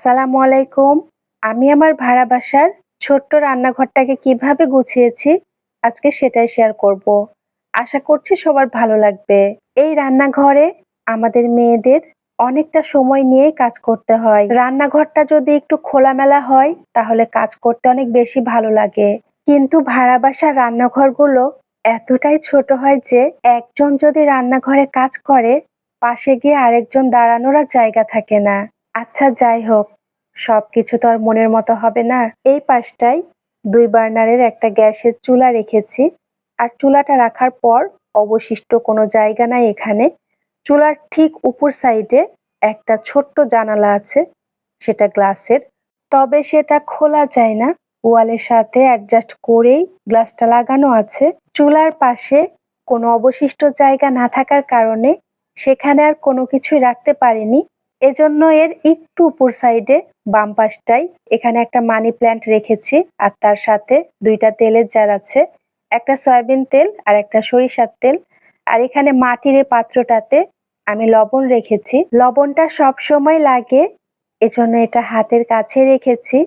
আসসালামু আলাইকুম। আমি আমার ভাড়া বাসার ছোট্ট রান্নাঘরটাকে কীভাবে গুছিয়েছি আজকে সেটাই শেয়ার করব। আশা করছি সবার ভালো লাগবে। এই রান্নাঘরে আমাদের মেয়েদের অনেকটা সময় নিয়েই কাজ করতে হয়। রান্নাঘরটা যদি একটু খোলামেলা হয়, তাহলে কাজ করতে অনেক বেশি ভালো লাগে। কিন্তু ভাড়া বাসার রান্নাঘরগুলো এতটাই ছোট হয় যে, একজন যদি রান্নাঘরে কাজ করে, পাশে গিয়ে আরেকজন দাঁড়ানোর জায়গা থাকে না। আচ্ছা যাই হোক, সবকিছু তো আর মনের মতো হবে না। এই পাশটায় দুই বার্নারের একটা গ্যাসের চুলা রেখেছি। আর চুলাটা রাখার পর অবশিষ্ট কোনো জায়গা নাই এখানে। চুলার ঠিক উপর সাইডে একটা ছোট্ট জানালা আছে, সেটা গ্লাসের। তবে সেটা খোলা যায় না। ওয়ালের সাথে অ্যাডজাস্ট করেই গ্লাসটা লাগানো আছে। চুলার পাশে কোনো অবশিষ্ট জায়গা না থাকার কারণে সেখানে আর কোনো কিছুই রাখতে পারিনি। এজন্য এর একটু উপর সাইডে বাম পাশটাই এখানে একটা মানি প্ল্যান্ট রেখেছি আর তার সাথে দুইটা তেলের জার আছে, একটা সয়াবিন তেল আর একটা সরিষার তেল। আর এখানে মাটির পাত্রটাতে আমি লবণ রেখেছি। লবণটা সব সময় লাগে, এজন্য এটা হাতের কাছে রেখেছি।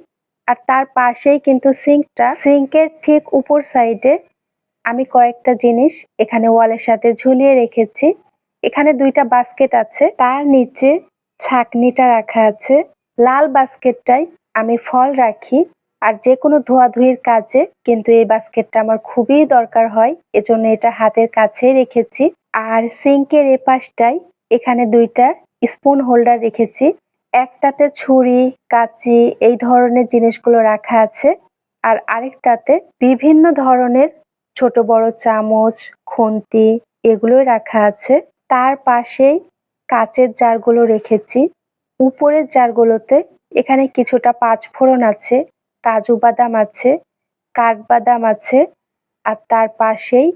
আর তার পাশেই কিন্তু সিঙ্কটা। সিঙ্কের ঠিক উপর সাইডে আমি কয়েকটা জিনিস এখানে ওয়ালের সাথে ঝুলিয়ে রেখেছি। এখানে দুইটা বাস্কেট আছে, তার নিচে ছাকনিটা রাখা আছে। লাল বাস্কেটটাই আমি ফল রাখি। আর যে কোনো ধোয়াধুয়ির কাজে কিন্তু এই বাস্কেটটা আমার খুবই দরকার হয়। এজন্য এটা হাতের কাছে রেখেছি। আর সিঙ্কের এপাশটাই এখানে দুইটা স্পুন হোল্ডার রেখেছি। একটাতে ছুরি, কাঁচি এই ধরনের জিনিসগুলো রাখা আছে। আর আরেকটাতে বিভিন্ন ধরনের ছোট বড় চামচ, খুন্তি এগুলোই রাখা আছে। তার পাশেই কাচের জারগুলো রেখেছি। উপরের জারগুলোতে এখানে কিছুটা পাঁচফোড়ন আছে, কাজু বাদাম আছে কাঠবাদাম আছে, আর তার পাশেই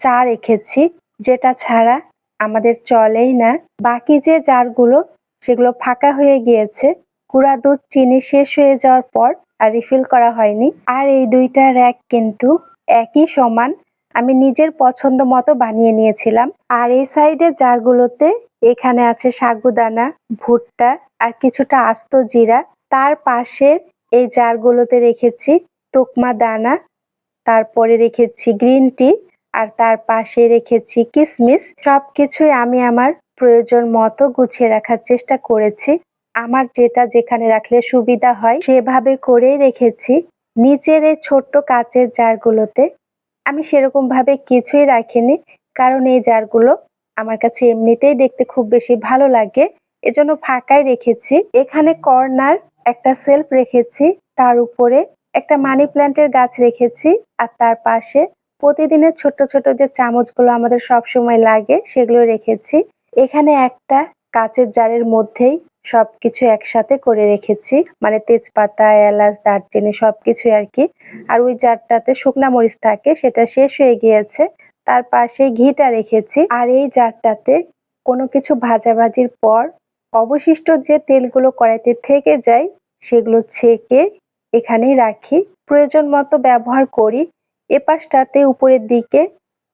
চা রেখেছি, যেটা ছাড়া আমাদের চলেই না। বাকি যে জারগুলো, সেগুলো ফাঁকা হয়ে গিয়েছে। গুঁড়া দুধ চিনি শেষ হয়ে যাওয়ার পর আর রিফিল করা হয়নি। আর এই দুইটা র্যাক কিন্তু একই সমান। আমি নিজের পছন্দ মতো বানিয়ে নিয়েছিলাম। আর এই সাইডের জারগুলোতে এখানে আছে সাগুদানা ভুট্টা আর কিছুটা আস্ত জিরা। তার পাশে এই জারগুলোতে রেখেছি তুকমা দানা, তারপরে রেখেছি গ্রিন টি আর তার পাশে রেখেছি কিসমিস। সবকিছুই আমি আমার প্রয়োজন মতো গুছিয়ে রাখার চেষ্টা করেছি। আমার যেটা যেখানে রাখলে সুবিধা হয় সেভাবে করেই রেখেছি। নিচের এই ছোট্ট কাচের জারগুলোতে। আমি সেরকম ভাবে কিছুই রাখিনি, কারণ এই জারগুলো আমার কাছে এমনিতেই দেখতে খুব বেশি ভালো লাগে। এজন্য ফাঁকাই রেখেছি। এখানে কর্নার, একটা সেলফ রেখেছি, তার উপরে একটা মানি প্ল্যান্টের গাছ রেখেছি, আর তার পাশে প্রতিদিনের ছোট ছোট যে চামচগুলো আমাদের সব সময় লাগে, সেগুলো রেখেছি। এখানে একটা কাচের জারের মধ্যেই সবকিছু একসাথে করে রেখেছি মানে তেজপাতা, এলাচ, দারচিনি সবকিছু আর কি। আর ওই জারটাতে শুকনা মরিচ থাকে, সেটা শেষ হয়ে গিয়েছে। তার পাশে ঘিটা রেখেছি। আর এই জারটাতে কোনো কিছু ভাজাভাজির পর অবশিষ্ট যে তেলগুলো কড়াইতে থেকে যায়, সেগুলো ছেঁকে এখানেই রাখি। প্রয়োজন মতো ব্যবহার করি। এপাশটাতে উপরের দিকে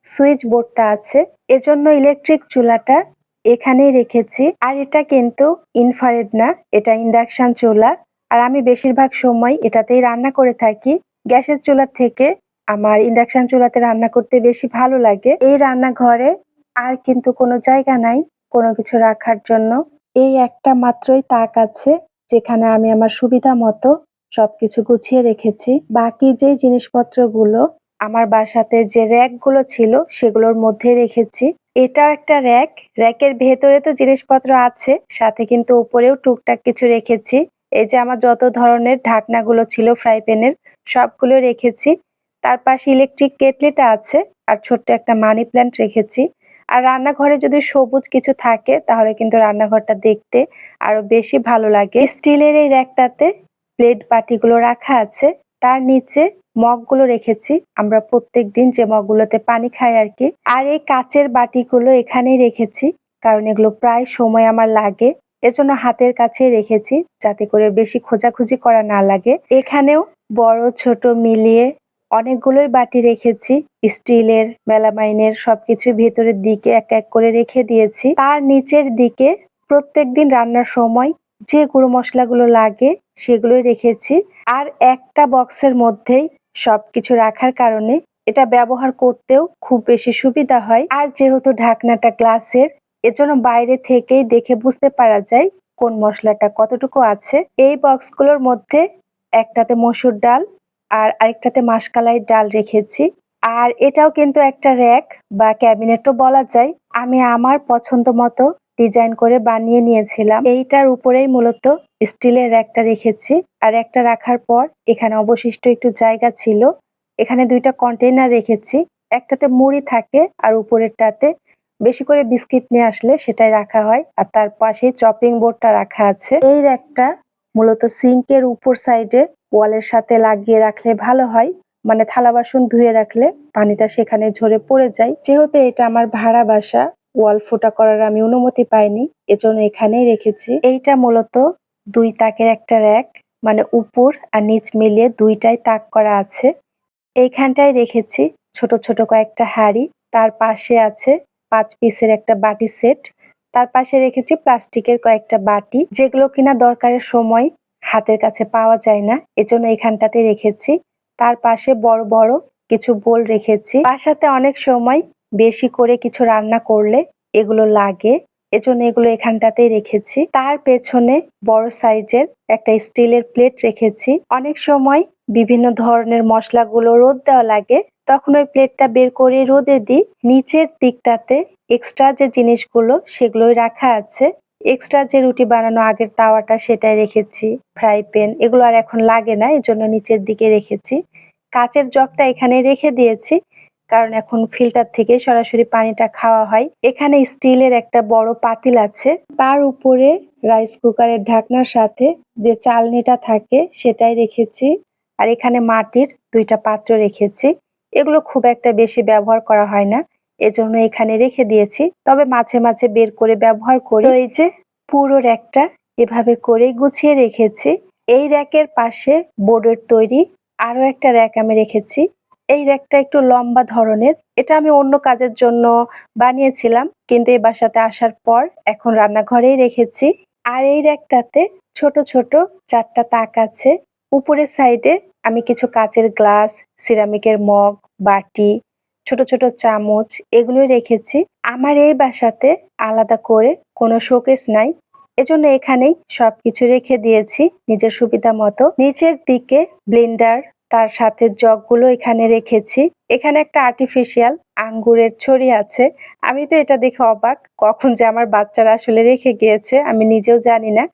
সুইচ বোর্ডটা আছে। এজন্য ইলেকট্রিক চুলাটা এখানেই রেখেছি। আর এটা কিন্তু ইনফারেড না, এটা ইন্ডাকশান চুলা। আর আমি বেশিরভাগ সময় এটাতেই রান্না করে থাকি। গ্যাসের চুলার থেকে আমার ইন্ডাকশন চুলাতে রান্না করতে বেশি ভালো লাগে। এই রান্নাঘরে আর কিন্তু কোনো জায়গা নাই, কোনো কিছু রাখার জন্য। এই একটা মাত্রই তাক আছে, যেখানে আমি আমার সুবিধা মতো সবকিছু গুছিয়ে রেখেছি। বাকি যে জিনিসপত্রগুলো আমার বাসাতে যে র্যাকগুলো ছিল, সেগুলোর মধ্যে রেখেছি। এটাও একটা র্যাক, র্যাকের ভেতরে তো জিনিসপত্র আছে, সাথে কিন্তু উপরেও টুকটাক কিছু রেখেছি। এই যে আমার যত ধরনের ঢাকনাগুলো ছিল ফ্রাই প্যানের সবগুলো রেখেছি। তার পাশে ইলেকট্রিক কেটলিটা আছে, আর ছোট্ট একটা মানি প্ল্যান্ট রেখেছি। আর রান্নাঘরে যদি সবুজ কিছু থাকে, তাহলে কিন্তু রান্নাঘরটা দেখতে আরও বেশি ভালো লাগে। স্টিলের এই র্যাকটাতে প্লেট বাটিগুলো রাখা আছে। তার নিচে মগগুলো রেখেছি। আমরা প্রত্যেক দিন যে মগগুলোতে পানি খাই আর কি। আর এই কাচের বাটিগুলো এখানেই রেখেছি, কারণ এগুলো প্রায় সময় আমার লাগে। এজন্য হাতের কাছে রেখেছি, যাতে করে বেশি খোঁজাখুঁজি করা না লাগে। এখানেও বড়, ছোট মিলিয়ে অনেকগুলোই বাটি রেখেছি, স্টিলের, মেলামাইনের সবকিছু ভেতরের দিকে এক এক করে রেখে দিয়েছি। তার নিচের দিকে প্রত্যেক দিন রান্নার সময় যে গুঁড়ো মশলাগুলো লাগে সেগুলোই রেখেছি। আর একটা বক্সের মধ্যেই সবকিছু রাখার কারণে এটা ব্যবহার করতেও খুব বেশি সুবিধা হয়। আর যেহেতু ঢাকনাটা গ্লাসের, এজন্য বাইরে থেকেই দেখে বুঝতে পারা যায় কোন মশলাটা কতটুকু আছে। এই বক্সগুলোর মধ্যে একটাতে মসুর ডাল আর আরেকটাতে মাসকালাই ডাল রেখেছি। আর এটাও কিন্তু একটা র্যাক বা ক্যাবিনেটও বলা যায়। আমি আমার পছন্দ মতো ডিজাইন করে বানিয়ে নিয়েছিলাম। এইটার উপরেই মূলত স্টিলের র্যাকটা রেখেছি। আর একটা রাখার পর এখানে অবশিষ্ট একটু জায়গা ছিল। এখানে দুইটা কন্টেইনার রেখেছি। একটাতে মুড়ি থাকে আর উপরেরটাতে বেশি করে বিস্কিট নিয়ে আসলে সেটাই রাখা হয়। আর তার পাশেই চপিং বোর্ডটা রাখা আছে। এই র্যাকটা মূলত সিঙ্কের উপর সাইডে ওয়ালের সাথে লাগিয়ে রাখলে ভালো হয়। মানে থালা বাসন ধুয়ে রাখলে পানিটা সেখানে ঝরে পড়ে যায়। যেহেতু এটা আমার ভাড়া বাসা, ওয়াল ফোটা করার আমি অনুমতি পাইনি, এজন্য এখানেই রেখেছি। এইটা মূলত দুই তাকের একটা র্যাক মানে উপর আর নিচ মিলিয়ে দুইটাই তাক করা আছে। এইখানটায় রেখেছি ছোট ছোট কয়েকটা হাড়ি, তার পাশে আছে পাঁচ পিসের একটা বাটি সেট। তার পাশে রেখেছি প্লাস্টিকের কয়েকটা বাটি, যেগুলো কিনা দরকারের সময় হাতের কাছে পাওয়া যায় না। এজন্য এখানটাতে রেখেছি। তার পাশে বড় বড় কিছু বোল রেখেছি। বাসাতে অনেক সময় বেশি করে কিছু রান্না করলে এগুলো লাগে। এজন্য এগুলো এখানটাতেই রেখেছি। তার পেছনে বড় সাইজের একটা স্টিলের প্লেট রেখেছি। অনেক সময় বিভিন্ন ধরনের মশলাগুলো রোদ দেওয়া লাগে তখন ওই প্লেটটা বের করে রোদে দিই। নিচের দিকটাতে এক্সট্রা যে জিনিসগুলো, সেগুলোই রাখা আছে। এক্সট্রা যে রুটি বানানো আগের তাওয়াটা সেটাই রেখেছি ফ্রাই প্যান এগুলো আর এখন লাগে না, এজন্য নিচের দিকে রেখেছি। কাচের জগটা এখানে রেখে দিয়েছি, কারণ এখন ফিল্টার থেকে সরাসরি পানিটা খাওয়া হয়। এখানে স্টিলের একটা বড় পাতিল আছে, তার উপরে রাইস কুকারের ঢাকনার সাথে যে চালনিটা থাকে সেটাই রেখেছি। আর এখানে মাটির দুইটা পাত্র রেখেছি। এগুলো খুব একটা বেশি ব্যবহার করা হয় না। এজন্য এখানে রেখে দিয়েছি। তবে মাঝে মাঝে বের করে ব্যবহার করি। এই যে পুরো র্যাকটা এভাবে করে গুছিয়ে রেখেছি। এই র্যাকের পাশে বোর্ডের তৈরি আরও একটা র্যাক আমি রেখেছি। এই র্যাকটা একটু লম্বা ধরনের। এটা আমি অন্য কাজের জন্য বানিয়েছিলাম, কিন্তু এই বাসাতে আসার পর এখন রান্নাঘরেই রেখেছি। আর এই র্যাকটাতে ছোট ছোট চারটা তাক আছে। উপরের সাইডে আমি কিছু কাচের গ্লাস, সিরামিকের মগ, বাটি, ছোট ছোট চামচ এগুলো রেখেছি। আমার এই বাসাতে আলাদা করে কোনো শোকেস নাই। এজন্য এখানেই সবকিছু রেখে দিয়েছি নিজের সুবিধা মতো। নিচের দিকে ব্লেন্ডার, তার সাথে জগগুলো এখানে রেখেছি। এখানে একটা আর্টিফিশিয়াল আঙ্গুরের ছড়ি আছে। আমি তো এটা দেখে অবাক। কখন যে আমার বাচ্চারা আসলে রেখে গিয়েছে, আমি নিজেও জানি না।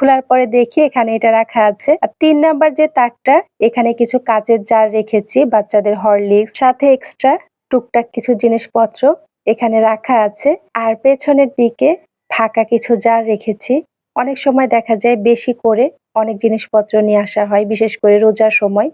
খোলার পরে দেখি এখানে এটা রাখা আছে। আর তিন নাম্বার যে তাকটা, এখানে কিছু কাচের জার রেখেছি, বাচ্চাদের হরলিক্স, সাথে এক্সট্রা টুকটাক কিছু জিনিসপত্র এখানে রাখা আছে। আর পেছনের দিকে ফাঁকা কিছু জার রেখেছি। অনেক সময় দেখা যায় বেশি করে অনেক জিনিসপত্র নিয়ে আসা হয়, বিশেষ করে রোজার সময়।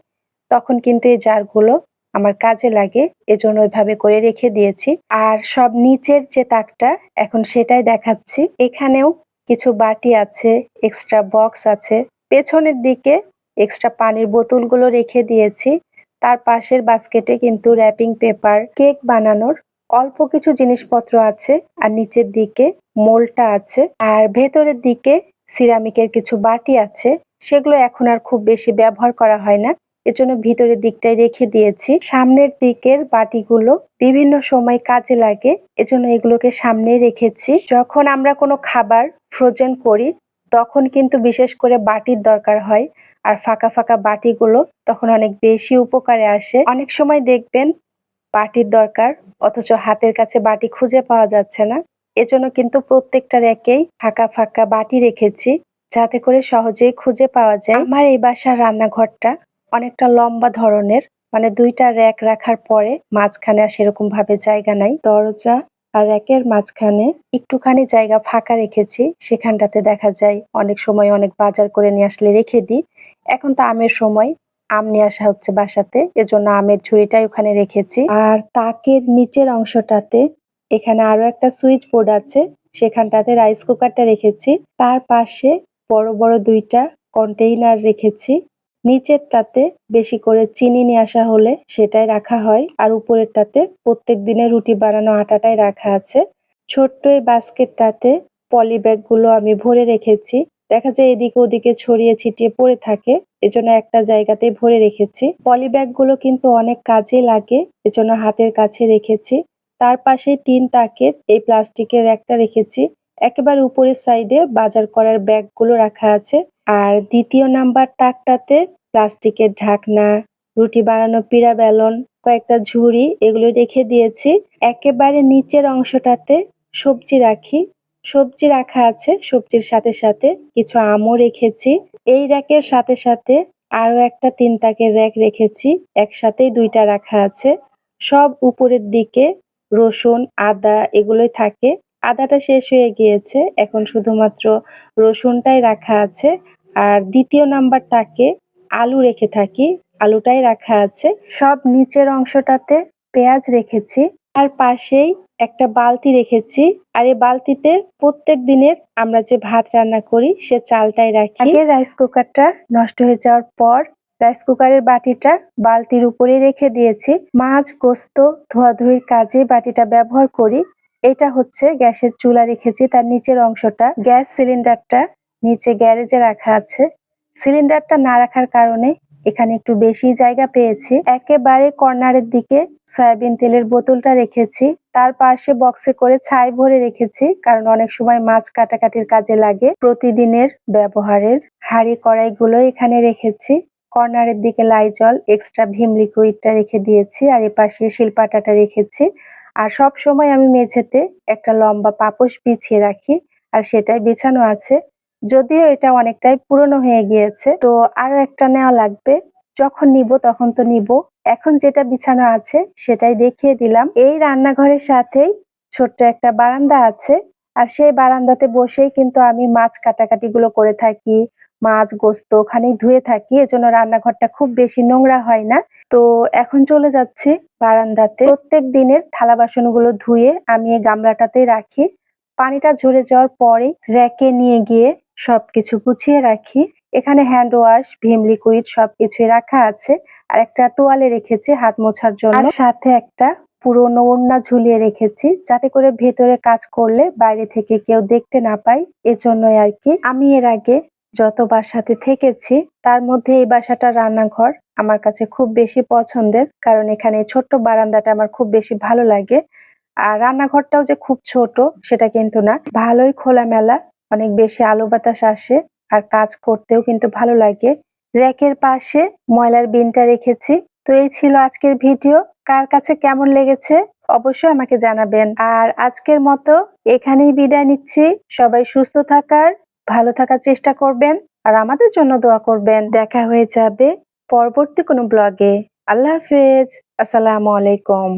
তখন কিন্তু এই জারগুলো আমার কাজে লাগে, এজন্য ওইভাবে করে রেখে দিয়েছি। আর সব নিচের যে তাকটা, এখন সেটাই দেখাচ্ছি। এখানেও কিছু বাটি আছে এক্সট্রা বক্স আছে। পেছনের দিকে এক্সট্রা পানির বোতলগুলো রেখে দিয়েছি। তার পাশের বাস্কেটে কিন্তু র্যাপিং পেপার কেক বানানোর অল্প কিছু জিনিসপত্র আছে। আর নিচের দিকে মোলটা আছে। আর ভেতরের দিকে সিরামিকের কিছু বাটি আছে। সেগুলো এখন আর খুব বেশি ব্যবহার করা হয় না। এজন্য ভিতরের দিকটাই রেখে দিয়েছি। সামনের দিকের বাটিগুলো বিভিন্ন সময় কাজে লাগে। এজন্য এগুলোকে সামনে রেখেছি। যখন আমরা কোনো খাবার ফ্রোজেন করি, তখন কিন্তু বিশেষ করে বাটির দরকার হয়। আর ফাঁকা ফাঁকা বাটিগুলো তখন অনেক বেশি উপকারে আসে। অনেক সময় দেখবেন বাটির দরকার, অথচ হাতের কাছে বাটি খুঁজে পাওয়া যাচ্ছে না। এজন্য কিন্তু প্রত্যেকটা র্যাকেই ফাঁকা ফাঁকা বাটি রেখেছি, যাতে করে সহজেই খুঁজে পাওয়া যায়। আমার এই বাসার রান্নাঘরটা অনেকটা লম্বা ধরনের মানে দুইটা র্যাক রাখার পরে মাঝখানে আর সেরকম ভাবে জায়গা নাই। দরজা আর র্যাকের মাঝখানে একটুখানি জায়গা ফাঁকা রেখেছি। সেখানটাতে দেখা যায় অনেক সময় অনেক বাজার করে নিয়ে আসলে রেখে দিই। এখন তো আমের সময়, আম নিয়ে আসা হচ্ছে বাসাতে। এজন্য আমের ঝুড়িটাই ওখানে রেখেছি। আর তাকের নিচের অংশটাতে এখানে আরও একটা সুইচ বোর্ড আছে। সেখানটাতে রাইস কুকারটা রেখেছি। তার পাশে বড় বড় দুইটা কন্টেইনার রেখেছি। নিচেরটাতে বেশি করে চিনি নিয়ে আসা হলে সেটাই রাখা হয়। আর উপরেরটাতে প্রত্যেক দিনের রুটি বানানো আটাটাই রাখা আছে। ছোট্ট এই বাস্কেটটাতে পলি ব্যাগগুলো আমি ভরে রেখেছি। দেখা যায় এদিকে ওদিকে ছড়িয়ে ছিটিয়ে পড়ে থাকে, এজন্য একটা জায়গাতেই ভরে রেখেছি। পলি ব্যাগগুলো কিন্তু অনেক কাজে লাগে, এজন্য হাতের কাছে রেখেছি। তার পাশে তিন তাকের এই প্লাস্টিকের একটা রেখেছি। একেবারে উপরের সাইডে বাজার করার ব্যাগগুলো রাখা আছে। আর দ্বিতীয় নাম্বার তাকটাতে প্লাস্টিকের ঢাকনা, রুটি বানানো পিড়া বেলন, কয়েকটা ঝুড়ি এগুলো রেখে দিয়েছি। একেবারে নিচের অংশটাতে সবজি রাখি। সবজি রাখা আছে, সবজির সাথে সাথে কিছু আমও রেখেছি। এই র্যাকের সাথে সাথে আরও একটা তিন তাকের র্যাক রেখেছি, একসাথেই দুইটা রাখা আছে। সব উপরের দিকে রসুন, আদা এগুলোই থাকে। আদাটা শেষ হয়ে গিয়েছে, এখন শুধুমাত্র রসুনটাই রাখা আছে। আর দ্বিতীয় নাম্বার তাকে আলু রেখে থাকি। আলুটাই রাখা আছে। সব নিচের অংশটাতে পেঁয়াজ রেখেছি। আর পাশেই একটা বালতি রেখেছি। আর এই বালতিতে প্রত্যেক দিনের আমরা যে ভাত রান্না করি, সে চালটাই রাখি। আগে রাইস কুকারটা নষ্ট হয়ে যাওয়ার পর রাইস কুকারের বাটিটা বালতির উপরে রেখে দিয়েছি। মাছ, গোস্ত, ধোয়াধুয়ির কাজে বাটিটা ব্যবহার করি। এটা হচ্ছে গ্যাসের চুলা রেখেছি। তার নিচের অংশটা গ্যাস সিলিন্ডারটা নিচে গ্যারেজে রাখা আছে। সিলিন্ডারটা না রাখার কারণে এখানে একটু বেশি জায়গা পেয়েছি। একেবারে কর্নারের দিকে সয়াবিন তেলের বোতলটা রেখেছি। তার পাশে বক্সে করে ছাই ভরে রেখেছি, কারণ অনেক সময় মাছ কাটাকাটির কাজে লাগে। প্রতিদিনের ব্যবহারের হাঁড়ি কড়াইগুলো এখানে রেখেছি। কর্নারের দিকে লাইজল এক্সট্রা ভীম লিকুইডটা রেখে দিয়েছি আর এ পাশে শিলপাটাটা রেখেছি। আর সব সময় আমি মেঝেতে একটা লম্বা পাপোশ বিছিয়ে রাখি, আর সেটাই বিছানো আছে। যদিও এটা অনেকটাই পুরনো হয়ে গিয়েছে, তো আরও একটা নেওয়া লাগবে। যখন নিব তখন তো নিব। এখন যেটা বিছানো আছে সেটাই দেখিয়ে দিলাম। এই রান্নাঘরের সাথেই ছোট্ট একটা বারান্দা আছে, আর সেই বারান্দাতে বসেই কিন্তু আমি মাছ কাটাকাটি গুলো করে থাকি, মাছ, গোস্ত ওখানেই ধুয়ে থাকি। এজন্য রান্নাঘরটা খুব বেশি নোংরা হয় না। তো এখন চলে যাচ্ছি বারান্দাতে। প্রত্যেক দিনের থালা বাসনগুলো ধুয়ে আমি এই গামলাটাতেই রাখি। পানিটা ঝরে যাওয়ার পরেই র্যাকে নিয়ে গিয়ে সবকিছু গুছিয়ে রাখি। এখানে হ্যান্ড ওয়াশ ভীম লিকুইড সবকিছুই রাখা আছে। আর একটা তোয়ালে রেখেছি হাত মোছার জন্য। আর সাথে একটা পুরোনো ওড়না ঝুলিয়ে রেখেছি, যাতে করে ভেতরে কাজ করলে বাইরে থেকে কেউ দেখতে না পায়। এজন্যই আর কি। আমি এর আগে যত বাসাতে থেকেছি, তার মধ্যে এই বাসাটা রান্নাঘর আমার কাছে খুব বেশি পছন্দের। কারণ এখানে ছোট্ট বারান্দাটা আমার খুব বেশি ভালো লাগে। আর রান্নাঘরটাও যে খুব ছোট, সেটা কিন্তু না। ভালোই খোলামেলা অনেক বেশি আলো বাতাস আসে আর কাজ করতেও কিন্তু ভালো লাগে। র্যাকের পাশে ময়লার বিনটা রেখেছি। তো এই ছিল আজকের ভিডিও। কার কাছে কেমন লেগেছে অবশ্যই আমাকে জানাবেন। আর আজকের মতো এখানেই বিদায় নিচ্ছি। সবাই সুস্থ থাকার, ভালো থাকার চেষ্টা করবেন আর আমাদের জন্য দোয়া করবেন। দেখা হয়ে যাবে পরবর্তী কোনো ব্লগে। আল্লাহ হাফেজ। আসসালামু আলাইকুম।